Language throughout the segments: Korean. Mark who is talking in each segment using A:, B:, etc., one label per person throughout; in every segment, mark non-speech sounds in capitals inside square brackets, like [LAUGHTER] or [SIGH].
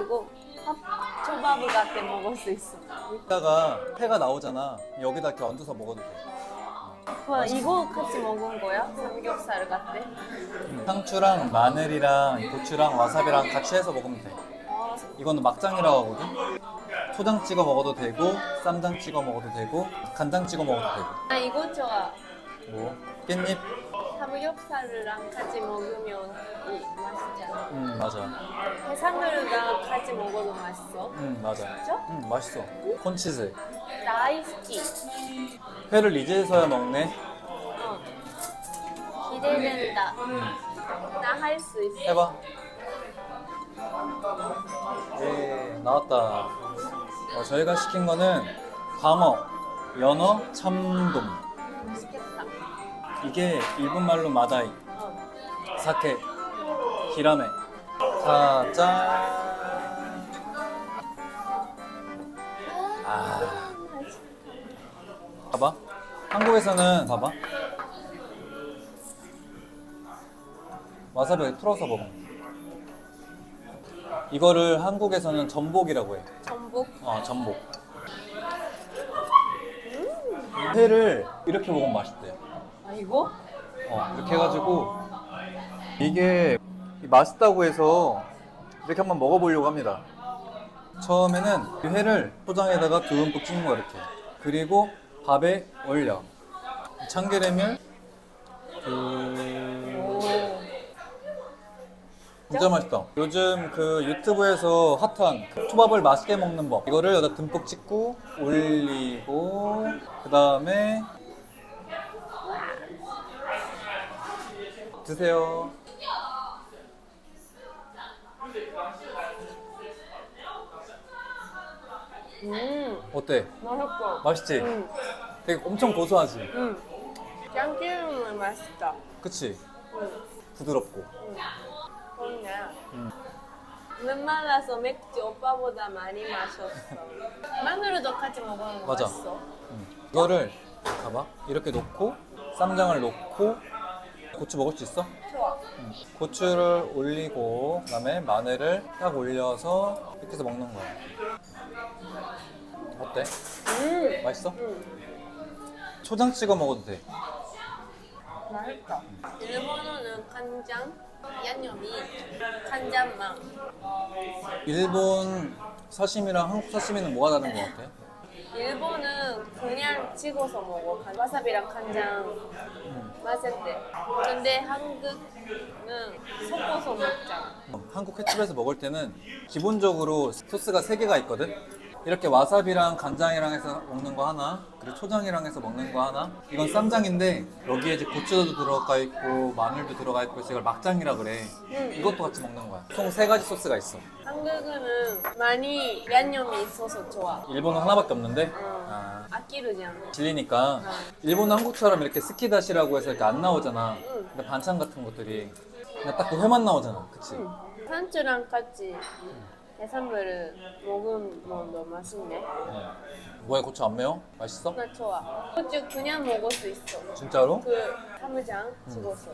A: 이거 밥 초밥 같은 먹을 수 있어.
B: 이따가 회가 나오잖아. 여기다 이렇게 얹어서 먹어도 돼.
A: 와 이거 같이 먹은 거야? 삼겹살 같아?
B: 상추랑 마늘이랑 고추랑 와사비랑 같이 해서 먹으면 돼.
A: 아,
B: 이거는 막장이라고 하거든. 초장 찍어 먹어도 되고, 쌈장 찍어 먹어도 되고, 간장 찍어 먹어도 되고.
A: 나 이거 좋아.
B: 뭐 깻잎?
A: 삼겹살이랑 같이 먹으면 이 맛있잖아.
B: 음 맞아.
A: 해산물이랑 같이 먹어도 맛있어.
B: 음 맞아.
A: 진짜?
B: 음 맛있어. 콘치즈.
A: 나이스키.
B: 회를 이제서야 먹네.
A: 어. 기대된다. 나 할 수 있어.
B: 해봐. 예, 나왔다. 어, 저희가 시킨 거는 광어, 연어, 참돔. 이게 일본 말로 마다이,
A: 어.
B: 사케, 히라메. 자, 짠. 아, 봐봐. 한국에서는 봐봐. 와사비 풀어서 먹어. 이거를 한국에서는 전복이라고 해.
A: 전복.
B: 어, 전복. 회를 이렇게 먹으면 맛있대.
A: 아 이거?
B: 어, 이렇게 해가지고 이게 맛있다고 해서 이렇게 한번 먹어보려고 합니다. 처음에는 이 회를 포장에다가 듬뿍 찍는 거 이렇게. 그리고 밥에 올려. 참기름을 그...
A: 오.
B: 진짜 맛있다. 요즘 그 유튜브에서 핫한 그 초밥을 맛있게 먹는 법. 이거를 여기다 듬뿍 찍고 올리고 그 다음에 드세요.
A: 음.
B: 어때?
A: 맛있어.
B: 맛있지?
A: 음.
B: 되게 엄청 고소하지?
A: 음. 짱기름은 맛있다.
B: 그치?
A: 음.
B: 부드럽고.
A: 좋네.
B: 음.
A: 웬만해서 맥주 오빠보다 많이 마셨어. 마늘도 같이 먹으면
B: 맞아.
A: 맛있어.
B: 음. 이거를 봐봐. 이렇게 놓고 쌈장을 놓고 고추 먹을 수 있어?
A: 좋아.
B: 음. 고추를 올리고 그다음에 마늘을 딱 올려서 이렇게 해서 먹는 거야. 어때?
A: 음.
B: 맛있어?
A: 음.
B: 초장 찍어 먹어도 돼.
A: 맛있다. 일본어는 간장, 양념이 간장만.
B: 일본 사시미랑 한국 사시미는 뭐가 다른 것 같아?
A: 일본은 그냥 찍어서 먹어. 간- 와사비랑 간장 맛있대. 근데 한국은 섞어서 먹잖아.
B: 한국 횟집에서 먹을 때는 기본적으로 소스가 세 개가 있거든. 이렇게 와사비랑 간장이랑 해서 먹는 거 하나, 그리고 초장이랑 해서 먹는 거 하나. 이건 쌈장인데 여기에 이제 고추도 들어가 있고 마늘도 들어가 있고 해서 이걸 막장이라 그래.
A: 음.
B: 이것도 같이 먹는 거야. 총 세 가지 소스가 있어.
A: 한국은 많이 양념이 있어서 좋아.
B: 일본은 하나밖에 없는데
A: 어.
B: 아,
A: 아끼르지 않아.
B: 질리니까 일본은 한국처럼 이렇게 스키다시라고 해서 이렇게 안 나오잖아.
A: 응.
B: 근데 반찬 같은 것들이 그냥 딱 그 회만 나오잖아. 그치?
A: 응. 산주랑 같이 해산물을 먹으면 너무 맛있네.
B: 응. 뭐야 고추 안 매워? 맛있어?
A: 나 좋아. 고추 그냥 먹을 수 있어.
B: 진짜로?
A: 그 사무장 찍어서.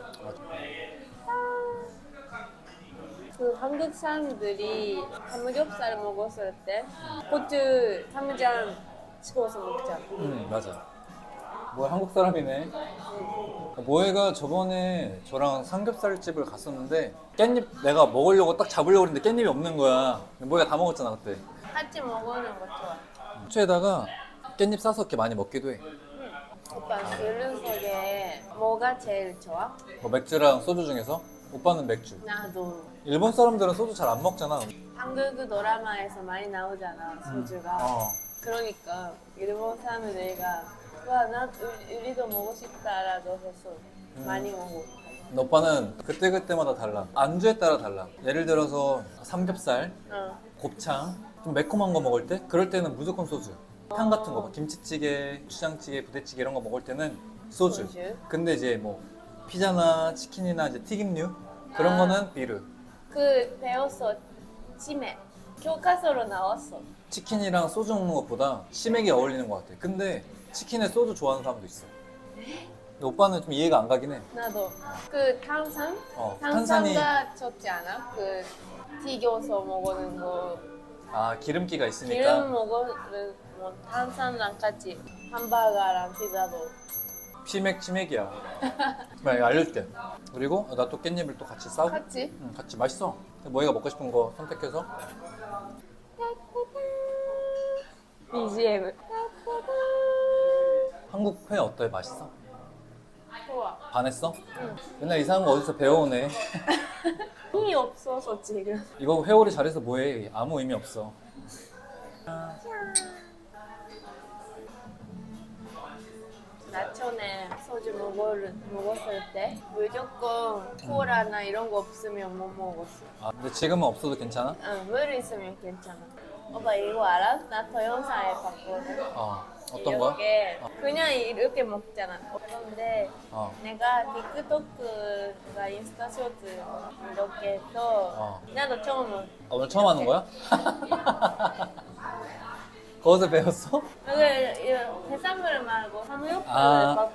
A: 그 한국 사람들이 삼겹살 먹었을 때 고추 사무장 찍어서 먹잖아.
B: 응 맞아. 뭐 한국 사람이네. 모해가 저번에 저랑 삼겹살 집을 갔었는데 깻잎 내가 먹으려고 딱 잡으려고 했는데 깻잎이 없는 거야. 모해가 다 먹었잖아 그때.
A: 같이 먹는 거 좋아.
B: 후추에다가 깻잎 싸서 이렇게 많이 먹기도 해.
A: 오빠 술은 속에 뭐가 제일 좋아?
B: 뭐 맥주랑 소주 중에서 오빠는 맥주.
A: 나도.
B: 일본 사람들은 소주 잘 안 먹잖아.
A: 한국 드라마에서 많이 나오잖아 소주가.
B: 어.
A: 그러니까 일본 사람들이가 와나 우리도 먹고 싶다라고 해서 많이 먹어.
B: 근데 오빠는 그때 그때마다 달라. 안주에 따라 달라. 예를 들어서 삼겹살,
A: 어.
B: 곱창, 좀 매콤한 거 먹을 때 그럴 때는 무조건 소주. 탕 같은 거, 막 김치찌개, 추장찌개, 부대찌개 이런 거 먹을 때는 소주.
A: 소주.
B: 근데 이제 뭐 피자나 치킨이나 이제 튀김류 그런
A: 아.
B: 거는 비르.
A: 그 배웠어 치맥 교과서로 나왔어.
B: 치킨이랑 소주 먹는 것보다 치맥이 어울리는 것 같아. 근데 치킨에 소주 좋아하는 사람도 있어. 근데 오빠는 좀 이해가 안 가긴 해.
A: 나도 그 탄산
B: 어, 탄산이
A: 탄산가 좋지 않아? 그 튀겨서 먹는 거
B: 아 기름기가 있으니까
A: 기름 먹는 뭐 탄산랑 같이 함바가랑 피자도
B: 치맥 치맥이야. 정말 알려줄게. 그리고 나 또 깻잎을 또 같이 싸고
A: 같이
B: 응, 같이 맛있어. 모이가 먹고 싶은 거 선택해서
A: BGM
B: 한국 회 어때? 맛있어?
A: 좋아
B: 반했어? 맨날 이상한 거 어디서 배워오네. [LAUGHS]
A: 힘이 없어서 지금
B: 이거 회오리 잘해서 뭐해? 아무 의미 없어.
A: 나 전에 소주 먹을, 먹었을 때 무조건 콜라나 이런 거 없으면 못 먹었어
B: 아, 근데 지금은 없어도 괜찮아?
A: 응, 물 있으면 괜찮아 오빠 이거 알아? 나 동영상에 봤거든
B: 어. 어떤 거?
A: 이렇게 그냥 이렇게 먹잖아 그런데
B: 어.
A: 내가 틱톡과 인스타 쇼트 이렇게 또
B: 어.
A: 나도 처음
B: 아, 오늘 처음 하는 거야? [LAUGHS] 거기서 배웠어?
A: 여기 해산물 말고 삼육을
B: 아.
A: 막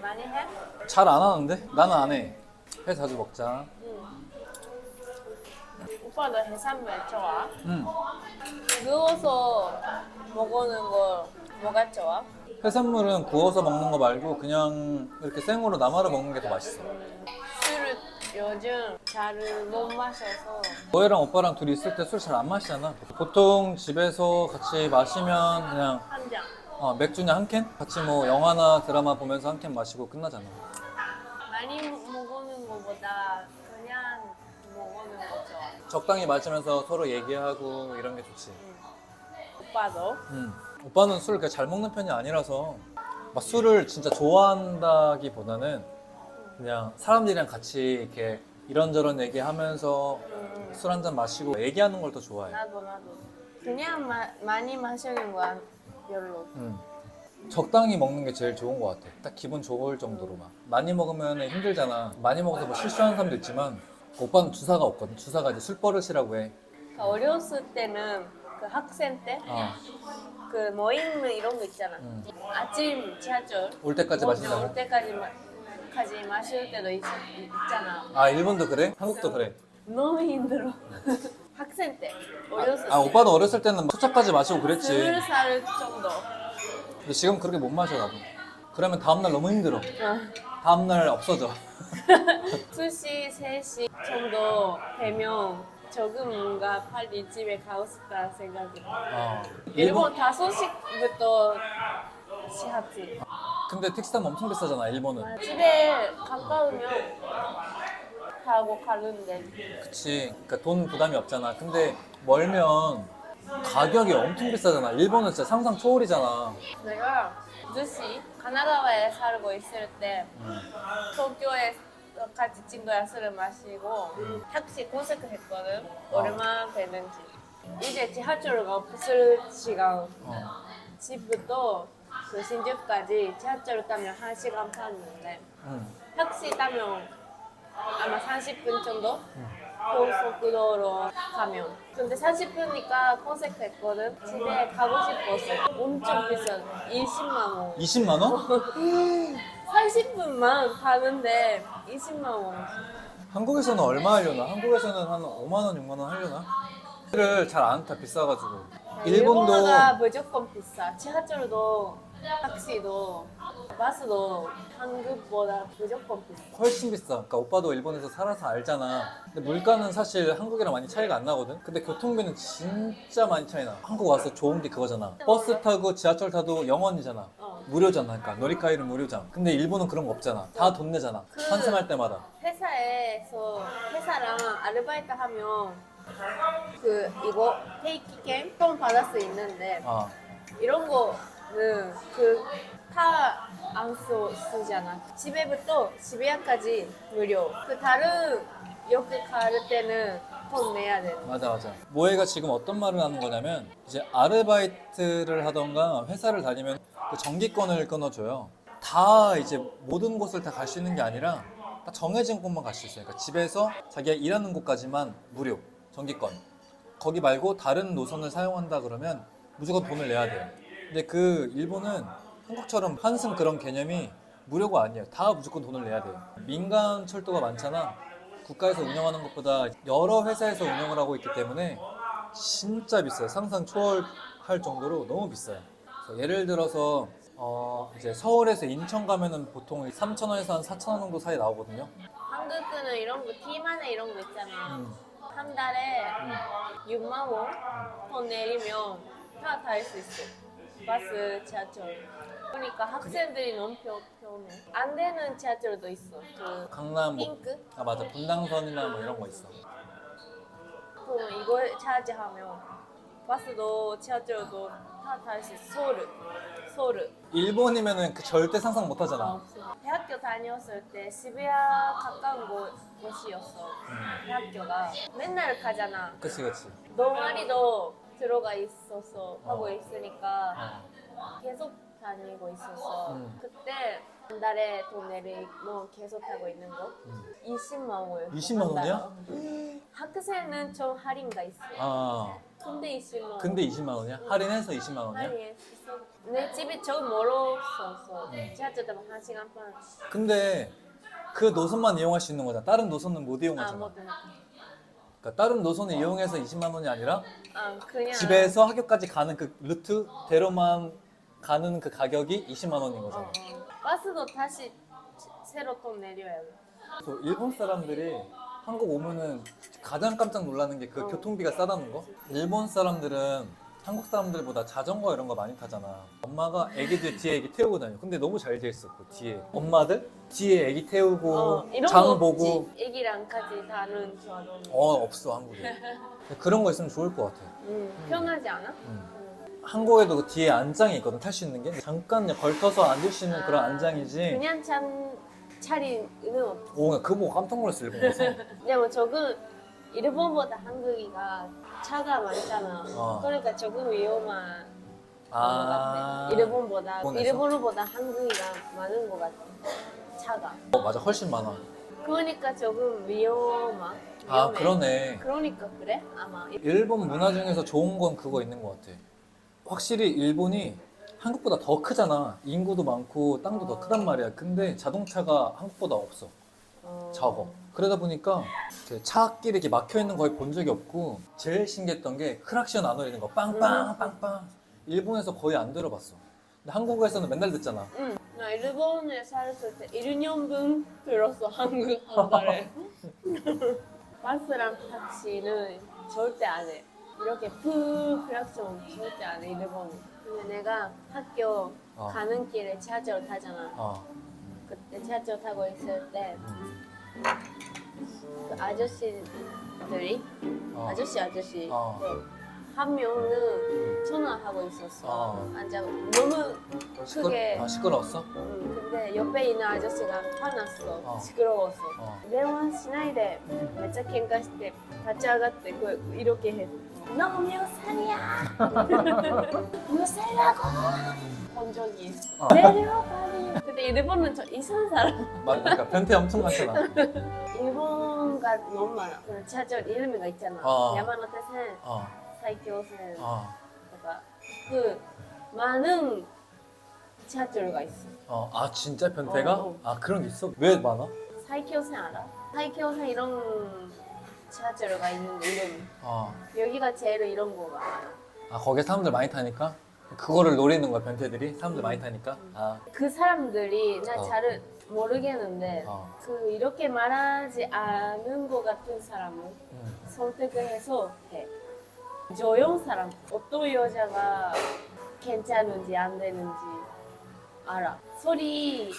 A: 많이 해?
B: 잘 안 하는데? 나는 안 해. 회 자주 먹자.
A: 응. 오빠도 해산물 좋아?
B: 응.
A: 구워서 먹는 거 뭐가 좋아?
B: 해산물은 구워서 먹는 거 말고 그냥 이렇게 생으로 남아를 먹는 게 더 맛있어.
A: 술을 요즘 잘 못 마셔서
B: 너희랑 오빠랑 둘이 있을 때 술 잘 안 마시잖아. 보통 집에서 같이 마시면 그냥
A: 한 잔.
B: 어, 맥주냐 한 캔? 같이 뭐 영화나 드라마 보면서 한 캔 마시고 끝나잖아.
A: 많이 먹는 거보다 그냥 먹는 거 좋아.
B: 적당히 마시면서 서로 얘기하고 이런 게 좋지.
A: 오빠도?
B: 음. 오빠는 술 그렇게 잘 먹는 편이 아니라서 막 술을 진짜 좋아한다기보다는 그냥 사람들이랑 같이 이렇게 이런저런 얘기하면서
A: 응.
B: 술한잔 마시고 얘기하는 걸 더 좋아해.
A: 나도 나도. 그냥 마, 많이 마시는 거 안- 별로.
B: 음. 적당히 먹는 게 제일 좋은 것 같아. 딱 기분 좋을 정도로만. 많이 먹으면 힘들잖아. 많이 먹어서 뭐 실수하는 사람도 있지만 오빠는 주사가 없거든. 주사가 이제 술버릇이라고 해.
A: 그 어렸을 때는 그 학생 때
B: 어.
A: 그 모임 이런 거 있잖아.
B: 음.
A: 아침 지하철
B: 올 때까지
A: 올
B: 마신다고?
A: 때까지 마, 까지 마실 때도 있, 있잖아.
B: 아 일본도 그래? 한국도 그래.
A: 너무 힘들어. [LAUGHS] 학생 때 어렸을
B: 아
A: 때.
B: 오빠도 어렸을 때는 막 초차까지 마시고 그랬지.
A: 스물 살 정도.
B: 근데 지금 그렇게 못 마셔 나도. 그러면 다음날 너무 힘들어.
A: 어.
B: 다음날 없어져. [LAUGHS]
A: 2시, 3시 정도 되면 조금 뭔가 빨리 집에 가고 싶다 생각이
B: 어.
A: 일본 5시부터 시합지
B: 근데 택시 타면 엄청 비싸잖아 일본은.
A: 집에 가까우면 가고 가는데
B: 그치. 그러니까 돈 부담이 없잖아. 근데 멀면 가격이 엄청 비싸잖아. 일본은 진짜 상상 초월이잖아.
A: 내가 2시 가나다와에 살고 있을 때
B: 음.
A: 도쿄에 같이 친구랑 술을 마시고 택시 고색했거든. 얼마 되는지. 이제 지하철가 없을 시간.
B: 어.
A: 집부터 그 신주까지 지하철 타면 1시간 반인데
B: 음.
A: 택시 타면 아마 30분 정도? 고속도로 가면. 근데 30분이니까 컨셉했거든. 집에 가고 싶었어 엄청 비싸. 20만 원.
B: 20만 원? [LAUGHS]
A: 30분만 가는데 20만 원
B: 한국에서는 얼마 하려나? 한국에서는 한 5만 원, 6만 원 하려나? 를잘 안 타 비싸가지고. 일본도
A: 일본어가 무조건 비싸 지하철도 택시도 버스도 한국보다 무조건 비싸
B: 훨씬 비싸. 그러니까 오빠도 일본에서 살아서 알잖아. 근데 물가는 사실 한국이랑 많이 차이가 안 나거든. 근데 교통비는 진짜 많이 차이 나. 한국 와서 좋은 게 그거잖아. 버스 타고 지하철 타도 0원이잖아.
A: 어.
B: 무료잖아. 그러니까 놀이카이는 무료잖아. 근데 일본은 그런 거 없잖아. 다 돈 내잖아.
A: 그-
B: 환승할 때마다.
A: 회사에서 회사랑 아르바이트 하면 그 이거 페이키 게임 돈 받을 수 있는데
B: 아,
A: 이런 거 는그 그다안 쓰잖아. 집에부터 집에까지 무료. 그 다른 역갈 때는 돈 내야 돼.
B: 맞아 맞아. 모에가 지금 어떤 말을 하는 거냐면 이제 아르바이트를 하던가 회사를 다니면 그 정기권을 끊어줘요. 다 이제 모든 곳을 다 갈 수 있는 게 아니라 딱 정해진 곳만 갈 수 있어요. 그러니까 집에서 자기가 일하는 곳까지만 무료 정기권. 거기 말고 다른 노선을 사용한다 그러면 무조건 돈을 내야 돼요. 근데 그 일본은 한국처럼 환승 그런 개념이 무료가 아니에요. 다 무조건 돈을 내야 돼요. 민간 철도가 많잖아. 국가에서 운영하는 것보다 여러 회사에서 운영을 하고 있기 때문에 진짜 비싸요. 상상 초월할 정도로 너무 비싸요. 그래서 예를 들어서 어 이제 서울에서 인천 가면은 보통 3,000원에서 한 4,000원 정도 사이 나오거든요.
A: 한국은 이런 거 T만에 이런 거 있잖아.
B: 음.
A: 한 달에 6만 원 더 내리면 다탈수 있어. 버스, 지하철. 그러니까 학생들이 너무 편- 편해. 안 되는 지하철도 있어. 그
B: 강남 뭐,
A: 핑크?
B: 아 맞아 분당선이나 뭐 이런 거 있어.
A: 그럼 이거 차지하면 버스도 지하철도 다 탈 수 있어. 서울. 서울.
B: 일본이면은 그 절대 상상 못
A: 아,
B: 하잖아.
A: 없어. 대학교 다녔을 때 시부야 가까운 곳, 곳이었어. 대학교가 맨날 가잖아.
B: 그치 그치.
A: 동아리도 들어가 있어서 하고
B: 어.
A: 있으니까
B: 어.
A: 계속 다니고 있어서
B: 음.
A: 그때 한 달에 돈 내리고 계속 하고 있는 거
B: 음.
A: 20만 원.
B: 20만
A: 한 달에.
B: 원이야?
A: 학생은 좀 할인가 있어.
B: 아
A: 근데 20만 원.
B: 근데 20만 원이야? 할인해서 20만 원이야?
A: 할인했어. 내 집이 좀 멀었어서
B: 음.
A: 지하철 타면 한 시간 반.
B: 근데 그 노선만 이용할 수 있는 거잖아. 다른 노선은 못
A: 아,
B: 이용하잖아.
A: 뭐 되나?
B: 그러니까 다른 노선을 이용해서 20만 원이 아니라
A: 아, 그냥
B: 집에서 학교까지 가는 그 루트대로만 가는 그 가격이 20만 원인
A: 어,
B: 거잖아.
A: 어. 버스도 다시 새로 돈 내려야 돼.
B: 그래서 일본 사람들이 한국 오면은 가장 깜짝 놀라는 게그
A: 어.
B: 교통비가 싸다는 거. 일본 사람들은 한국 사람들보다 자전거 이런 거 많이 타잖아. 엄마가 애기들 뒤에 애기 태우고 다녀. 근데 너무 잘 돼 있어. 그 뒤에 엄마들 뒤에 애기 태우고
A: 어, 이런
B: 장
A: 거
B: 보고
A: 없지. 애기랑까지 다는 좋아하는.
B: 어 없어 한국에. [LAUGHS] 그런 거 있으면 좋을 것 같아.
A: 음, 편하지 않아?
B: 음.
A: 음.
B: 한국에도 그 뒤에 안장이 있거든 탈 수 있는 게 잠깐 걸터서 앉을 수 있는 그런
A: 아,
B: 안장이지.
A: 그냥 잠 차리는 없어.
B: 오, 그거 보고 깜짝 놀랐어 일본에서.
A: 근데 [LAUGHS] 뭐 조금 일본보다 한국이가 차가 많잖아.
B: 어.
A: 그러니까 조금 위험한 것
B: 아,
A: 같아. 일본보다
B: 일본에서?
A: 일본보다 한국이가 많은 것 같아. 차가.
B: 어, 맞아 훨씬 많아.
A: 그러니까 조금 위험한.
B: 아
A: 위험해.
B: 그러네.
A: 그러니까 그래? 아마.
B: 일본 문화 중에서 좋은 건 그거 있는 것 같아. 확실히 일본이 한국보다 더 크잖아. 인구도 많고 땅도 더 크단 말이야. 근데 자동차가 한국보다 없어.
A: 어.
B: 적어. 그러다 보니까 차길이 이렇게 막혀 있는 거의 본 적이 없고 제일 신기했던 게 크락션 안 울리는 거 빵빵 빵빵. 일본에서 거의 안 들어봤어. 근데 한국에서는 맨날 듣잖아.
A: 응. 나 일본에 살았을 때 1년분 들었어 한국 한 달에. [LAUGHS] 버스랑 택시는 절대 안 해. 이렇게 푸 크락션 절대 안 해, 일본은. 근데 내가 학교
B: 어.
A: 가는 길에 지하철 타잖아.
B: 어.
A: 그때 지하철 타고 있을 때 그
B: 음.
A: 아저씨들이
B: 어.
A: 아저씨 아저씨
B: 어.
A: 네. 한 명은 전화하고 있었어.
B: 어.
A: 앉아 너무
B: 시끄러,
A: 크게.
B: 아, 시끄러웠어?
A: 응, 근데 옆에 있는 아저씨가 화났어.
B: 어.
A: 시끄러워서.
B: 어.
A: 電話しないでめっちゃ喧嘩して立ち上がってこう이렇게해 너무 요살이야 요살라고 [LAUGHS] [LAUGHS] 본 적이 있어
B: 어.
A: 내려 빨리 근데 일본은 저 이상한 사람
B: 맞, 그러니까 변태 엄청 많잖아.
A: 일본가 너무 많아 그 지하철 이름이가 있잖아
B: 어.
A: 야마노테센
B: 어.
A: 사이키오센
B: 어.
A: 그러니까 그 많은 지하철가 있어
B: 어. 아 진짜 변태가?
A: 어, 어.
B: 아 그런 게 있어? 왜 많아?
A: 사이키오센 알아? 사이키오센 이런 지하철가 있는 이름
B: 어.
A: 여기가 제일 이런 거 많아요.
B: 아 거기에 사람들 많이 타니까? 그거를 노리는 거야 변태들이? 사람들 많이 타니까? 아.
A: 그 사람들이 나
B: 어.
A: 잘 모르겠는데
B: 어.
A: 그 이렇게 말하지 않은 것 같은 사람을
B: 음.
A: 선택을 해서 해. 조용 사람 어떤 여자가 괜찮은지 안 되는지 알아. 소리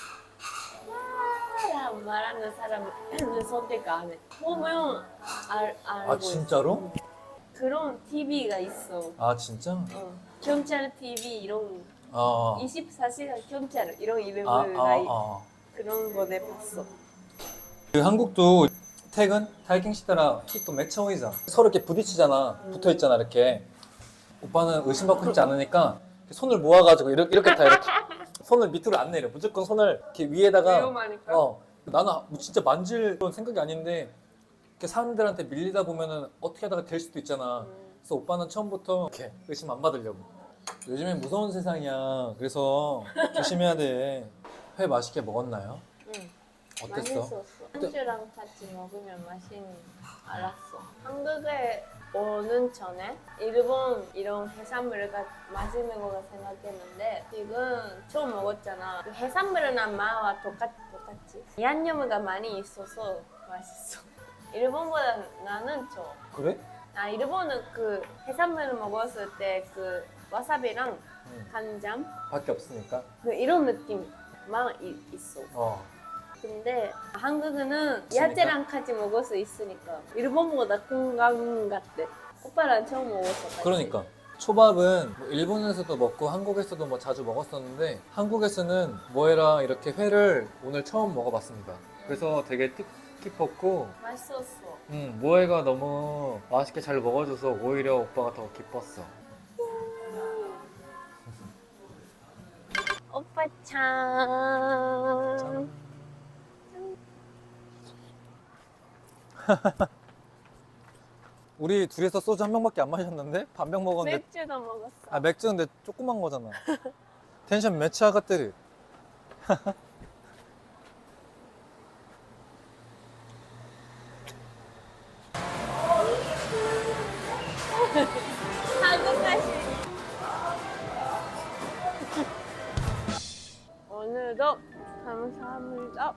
A: 랑 말하는 사람은 선택 안 해. 보면 알 알고
B: 아
A: 있어.
B: 진짜로?
A: 그런 TV가 있어.
B: 아 진짜?
A: 어. 경찰 TV 이런
B: 어.
A: 24시간 경찰 이런 이름을
B: 아,
A: 나
B: 아, 아.
A: 그런 거 내봤어.
B: 그 한국도 퇴근 타이킹 시다라 킥도 매처이자 서로 이렇게 부딪히잖아 붙어 있잖아 이렇게 오빠는 의심받고 싶지 않으니까 손을 모아가지고 이렇게, 이렇게 타 [LAUGHS] 이렇게 손을 밑으로 안 내려 무조건 손을 이렇게 위에다가
A: 위험하니까.
B: 어 나는 뭐 진짜 만질 그런 생각이 아닌데 이렇게 사람들한테 밀리다 보면은 어떻게 하다가 될 수도 있잖아
A: 음.
B: 그래서 오빠는 처음부터 이렇게 의심 안 받으려고 요즘엔 무서운 세상이야 그래서 조심해야 돼 회 맛있게 먹었나요?
A: 응.
B: 어땠어?
A: 맛있었어. 안주랑 같이 먹으면 맛있는 알았어. 한국에 오는 전에 일본 이런 해산물을 가- 맛있는 거가 생각했는데 지금 처음 먹었잖아. 그 해산물은 마와 똑같, 똑같지. 양념가 많이 있어서 맛있어. [LAUGHS] 일본보다 나는 좋아.
B: 그래?
A: 아 일본은 그 해산물 먹었을 때 그 와사비랑
B: 응.
A: 간장
B: 밖에 없으니까.
A: 그 이런 느낌만 이- 있어.
B: 어.
A: 근데 한국은
B: 없으니까?
A: 야채랑 같이 먹을 수 있으니까 일본보다 건강 같대. 오빠랑 처음 먹었어. 같이.
B: 그러니까 초밥은 뭐 일본에서도 먹고 한국에서도 뭐 자주 먹었었는데 한국에서는 모에랑 이렇게 회를 오늘 처음 먹어봤습니다. 그래서 되게 뜻깊었고
A: 맛있었어.
B: 음, 모에가 너무 맛있게 잘 먹어줘서 오히려 오빠가 더 기뻤어. [LAUGHS]
A: 오빠 참. [LAUGHS]
B: 우리 둘이서 소주 한 병밖에 안 마셨는데 반 병 먹었는데
A: 맥주도 먹었어.
B: 아 맥주 근데 조그만 거잖아. [LAUGHS] 텐션 매치 하가뜨리.
A: 감사합니다.